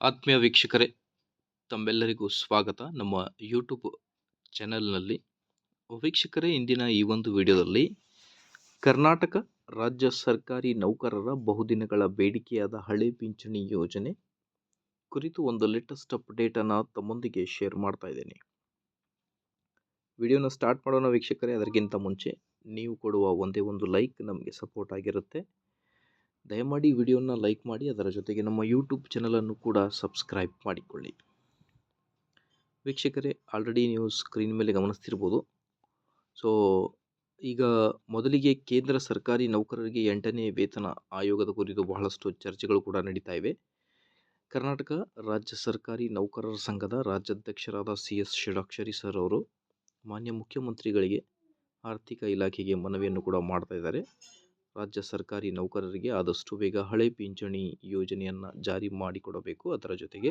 ಆತ್ಮೀಯ ವೀಕ್ಷಕರೇ, ತಮ್ಮೆಲ್ಲರಿಗೂ ಸ್ವಾಗತ. ನಮ್ಮ ಯೂಟ್ಯೂಬ್ ಚಾನೆಲ್ನಲ್ಲಿ ವೀಕ್ಷಕರೇ, ಇಂದಿನ ಈ ಒಂದು ವಿಡಿಯೋದಲ್ಲಿ ಕರ್ನಾಟಕ ರಾಜ್ಯ ಸರ್ಕಾರಿ ನೌಕರರ ಬಹುದಿನಗಳ ಬೇಡಿಕೆಯಾದ ಹಳೆ ಪಿಂಚಣಿ ಯೋಜನೆ ಕುರಿತು ಒಂದು ಲೇಟೆಸ್ಟ್ ಅಪ್ಡೇಟನ್ನು ತಮ್ಮೊಂದಿಗೆ ಶೇರ್ ಮಾಡ್ತಾ ಇದ್ದೇನೆ. ವಿಡಿಯೋನ ಸ್ಟಾರ್ಟ್ ಮಾಡೋಣ ವೀಕ್ಷಕರೇ, ಅದಕ್ಕಿಂತ ಮುಂಚೆ ನೀವು ಕೊಡುವ ಒಂದೇ ಒಂದು ಲೈಕ್ ನಮಗೆ ಸಪೋರ್ಟ್ ಆಗಿರುತ್ತೆ. ದಯಮಾಡಿ ವಿಡಿಯೋನ ಲೈಕ್ ಮಾಡಿ, ಅದರ ಜೊತೆಗೆ ನಮ್ಮ ಯೂಟ್ಯೂಬ್ ಚಾನಲನ್ನು ಕೂಡ ಸಬ್ಸ್ಕ್ರೈಬ್ ಮಾಡಿಕೊಳ್ಳಿ. ವೀಕ್ಷಕರೇ ಆಲ್ರೆಡಿ ನೀವು ಸ್ಕ್ರೀನ್ ಮೇಲೆ ಗಮನಿಸ್ತಿರ್ಬೋದು. ಸೊ ಈಗ ಮೊದಲಿಗೆ ಕೇಂದ್ರ ಸರ್ಕಾರಿ ನೌಕರರಿಗೆ ಎಂಟನೇ ವೇತನ ಆಯೋಗದ ಕುರಿತು ಬಹಳಷ್ಟು ಚರ್ಚೆಗಳು ಕೂಡ ನಡೀತಾ ಇವೆ. ಕರ್ನಾಟಕ ರಾಜ್ಯ ಸರ್ಕಾರಿ ನೌಕರರ ಸಂಘದ ರಾಜ್ಯಾಧ್ಯಕ್ಷರಾದ ಸಿ ಎಸ್ ಷಡಾಕ್ಷರಿ ಸರ್ ಅವರು ಮಾನ್ಯ ಮುಖ್ಯಮಂತ್ರಿಗಳಿಗೆ ಆರ್ಥಿಕ ಇಲಾಖೆಗೆ ಮನವಿಯನ್ನು ಕೂಡ ಮಾಡ್ತಾ ಇದ್ದಾರೆ. ರಾಜ್ಯ ಸರ್ಕಾರಿ ನೌಕರರಿಗೆ ಆದಷ್ಟು ಬೇಗ ಹಳೆ ಪಿಂಚಣಿ ಯೋಜನೆಯನ್ನು ಜಾರಿ ಮಾಡಿಕೊಡಬೇಕು. ಅದರ ಜೊತೆಗೆ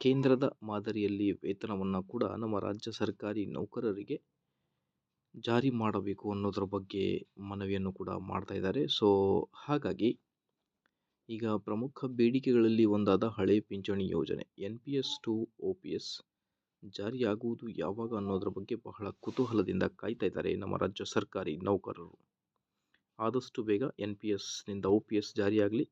ಕೇಂದ್ರದ ಮಾದರಿಯಲ್ಲಿ ವೇತನವನ್ನು ಕೂಡ ನಮ್ಮ ರಾಜ್ಯ ಸರ್ಕಾರಿ ನೌಕರರಿಗೆ ಜಾರಿ ಮಾಡಬೇಕು ಅನ್ನೋದ್ರ ಬಗ್ಗೆ ಮನವಿಯನ್ನು ಕೂಡ ಮಾಡ್ತಾ ಇದ್ದಾರೆ. ಸೊ, ಹಾಗಾಗಿ ಈಗ ಪ್ರಮುಖ ಬೇಡಿಕೆಗಳಲ್ಲಿ ಒಂದಾದ ಹಳೆ ಪಿಂಚಣಿ ಯೋಜನೆ N P S to O P S ಜಾರಿಯಾಗುವುದು ಯಾವಾಗ ಅನ್ನೋದ್ರ ಬಗ್ಗೆ ಬಹಳ ಕುತೂಹಲದಿಂದ ಕಾಯ್ತಾ ಇದ್ದಾರೆ ನಮ್ಮ ರಾಜ್ಯ ಸರ್ಕಾರಿ ನೌಕರರು. ಆದಷ್ಟು ಬೇಗ ಎನ್ ಪಿ ಎಸ್ನಿಂದ ಒ ಪಿ ಎಸ್ ಜಾರಿಯಾಗಲಿ.